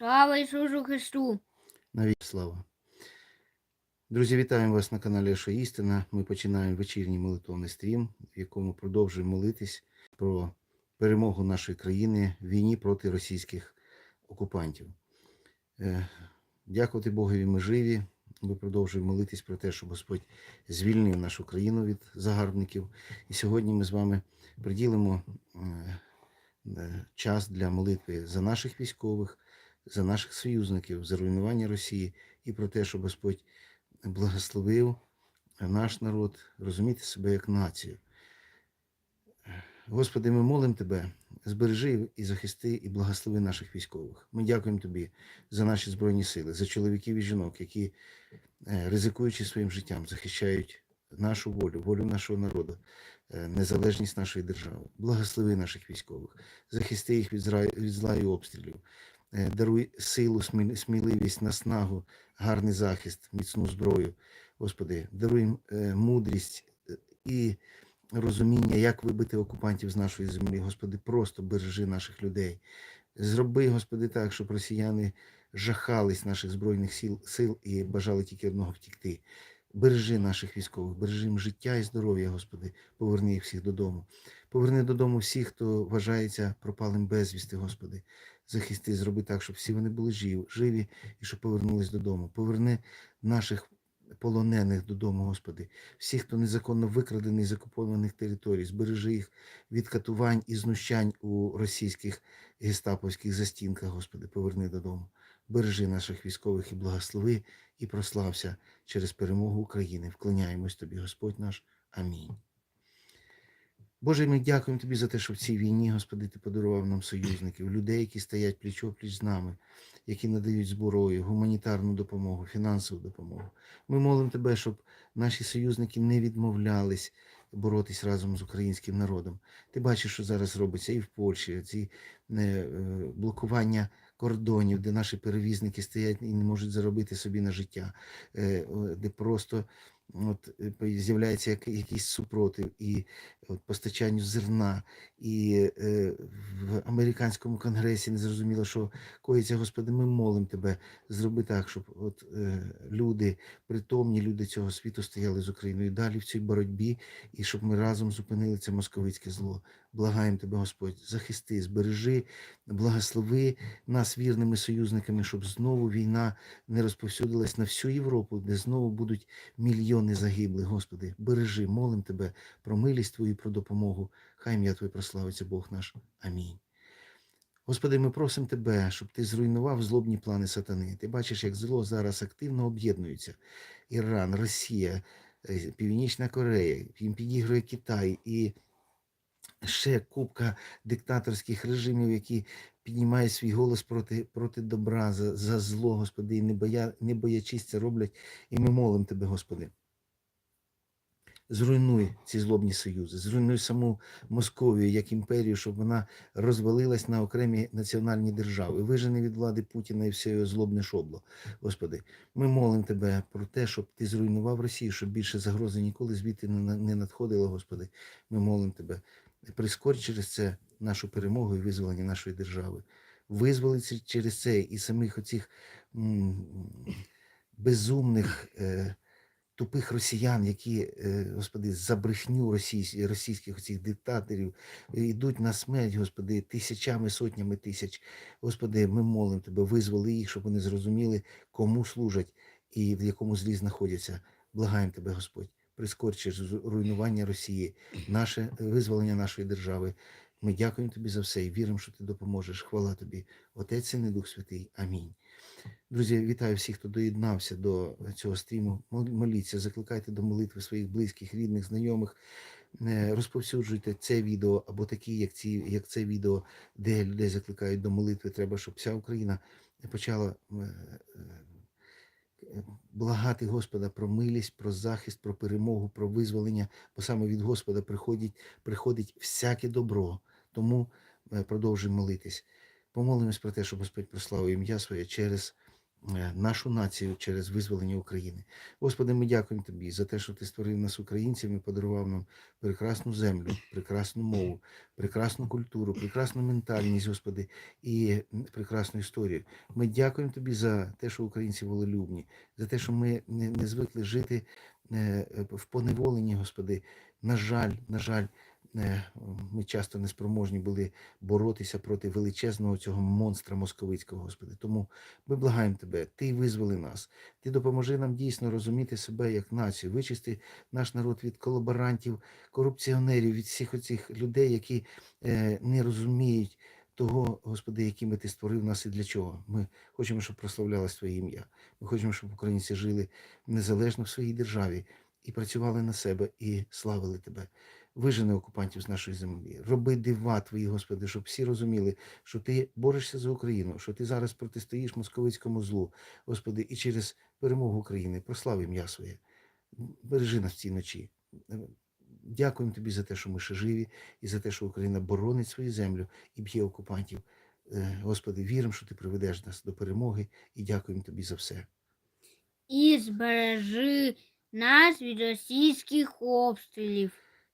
Слава Ісусу Христу! Навіть слава. Друзі, вітаємо вас на каналі Що Істина. Ми починаємо вечірній молитовний стрім, в якому продовжуємо молитись про перемогу нашої країни в війні проти російських окупантів. Е, Дякувати Богові, ми живі. Ми продовжуємо молитись про те, щоб Господь звільнив нашу країну від загарбників. І сьогодні ми з вами приділимо е, е, час для молитви за наших військових, за наших союзників, за руйнування Росії і про те, щоб Господь благословив наш народ розуміти себе як націю. Господи, ми молимо Тебе, збережи і захисти і благослови наших військових. Ми дякуємо Тобі за наші Збройні сили, за чоловіків і жінок, які, е, ризикуючи своїм життям, захищають нашу волю, волю нашого народу, е, незалежність нашої держави. Благослови наших військових, захисти їх від зла і обстрілів. Е, Даруй силу, сміливість, наснагу, гарний захист, міцну зброю. Господи, даруй е, мудрість е, і розуміння, як вибити окупантів з нашої землі. Господи, просто бережи наших людей. Зроби, Господи, так, щоб росіяни жахались наших збройних сил, сил і бажали тільки одного втікти. Бережи наших військових, бережи їм життя і здоров'я, Господи, поверни їх всіх додому. Поверни додому всіх, хто вважається пропалим безвісти, Господи. Захисти, зроби так, щоб всі вони були жив, живі і щоб повернулись додому. Поверни наших полонених додому, Господи. Всіх, хто незаконно викрадений з окупованих територій, збережи їх від катувань і знущань у російських гестаповських застінках, Господи, поверни додому. Бережи наших військових і благослови, і прослався через перемогу України. Вклоняємось Тобі, Господь наш. Амінь. Боже, ми дякуємо Тобі за те, що в цій війні, Господи, Ти подарував нам союзників, людей, які стоять пліч-опліч з нами, які надають зброю, гуманітарну допомогу, фінансову допомогу. Ми молимо Тебе, щоб наші союзники не відмовлялись боротись разом з українським народом. Ти бачиш, що зараз робиться і в Польщі, ці е, е, блокування кордонів, де наші перевізники стоять і не можуть заробити собі на життя, е, де просто от, з'являється якийсь супротив і постачанню зерна, і е, в американському конгресі не зрозуміло, що коїться, Господи, ми молимо Тебе, зроби так, щоб от, е, люди, притомні люди цього світу стояли з Україною далі в цій боротьбі, і щоб ми разом зупинили це московицьке зло. Благаємо Тебе, Господь, захисти, збережи, благослови нас вірними союзниками, щоб знову війна не розповсюдилась на всю Європу, де знову будуть мільйони загиблих. Господи, бережи, молим Тебе про милість Твою, про допомогу. Хай ім'я Твоє прославиться Бог наш. Амінь. Господи, ми просимо Тебе, щоб Ти зруйнував злобні плани сатани. Ти бачиш, як зло зараз активно об'єднується. Іран, Росія, е, Північна Корея, їм підігрує Китай і ще купка диктаторських режимів, які піднімають свій голос проти, проти добра, за, за зло, Господи, і не, боя, не боячись це роблять. І ми молимо Тебе, Господи. Зруйнуй ці злобні союзи, зруйнуй саму Московію як імперію, щоб вона розвалилась на окремі національні держави. Вижени від влади Путіна і все його злобне шобло. Господи, ми молимо Тебе про те, щоб Ти зруйнував Росію, щоб більше загрози ніколи звідти не надходило, Господи. Ми молимо Тебе. Прискорь через це нашу перемогу і визволення нашої держави. Визволи ці- через це і самих оцих безумних. Е, тупих росіян, які, е, Господи, за брехню російсь- російських цих диктаторів е, йдуть на смерть, Господи, тисячами, сотнями тисяч. Господи, ми молимо Тебе, визволи їх, щоб вони зрозуміли, кому служать і в якому злі знаходяться. Благаємо Тебе, Господь, прискор через руйнування Росії, наше е, визволення нашої держави. Ми дякуємо Тобі за все і віримо, що Ти допоможеш. Хвала Тобі, Отець Син і Дух Святий. Амінь. Друзі, вітаю всіх, хто доєднався до цього стріму. Моліться, закликайте до молитви своїх близьких, рідних, знайомих. Е, Розповсюджуйте це відео або такі, як ці, як це відео, де людей закликають до молитви. Треба, щоб вся Україна почала е, е, благати Господа про милість, про захист, про перемогу, про визволення, бо саме від Господа приходить, приходить всяке добро. Тому продовжуємо молитись. Помолимось про те, щоб Господь прославив ім'я своє через е, нашу націю через визволення України. Господи, ми дякуємо Тобі за те, що Ти створив нас українцями, подарував нам прекрасну землю, прекрасну мову, прекрасну культуру, прекрасну ментальність, Господи, і прекрасну історію. Ми дякуємо Тобі за те, що українці волелюбні, за те, що ми не, звикли жити е, в поневоленні, Господи. На жаль, на жаль, ми часто неспроможні були боротися проти величезного цього монстра московицького, Господи. Тому ми благаємо Тебе, Ти визволи нас, Ти допоможи нам дійсно розуміти себе як націю, вичисти наш народ від колаборантів, корупціонерів, від всіх оцих людей, які е, не розуміють того, Господи, якими Ти створив нас і для чого. Ми хочемо, щоб прославлялось Твоє ім'я. Ми хочемо, щоб українці жили незалежно в своїй державі і працювали на себе і славили Тебе. Вижени окупантів з нашої землі, роби дива Твої, Господи, щоб всі розуміли, що Ти борешся за Україну, що Ти зараз протистоїш московицькому злу, Господи, і через перемогу України прослав ім'я своє. Бережи нас в цій ночі. Дякуємо Тобі за те, що ми ще живі, і за те, що Україна боронить свою землю і б'є окупантів. Е, Господи, віримо, що Ти приведеш нас до перемоги, і дякуємо Тобі за все. І збережи нас від російських обстрілів.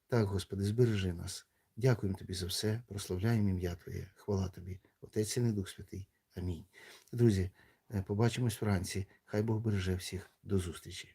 Так, Господи, збережи нас. Дякуємо Тобі за все, прославляємо ім'я Твоє. Хвала Тобі, Отець і і Дух Святий. Амінь. Друзі, е, побачимось вранці. Хай Бог береже всіх. До зустрічі.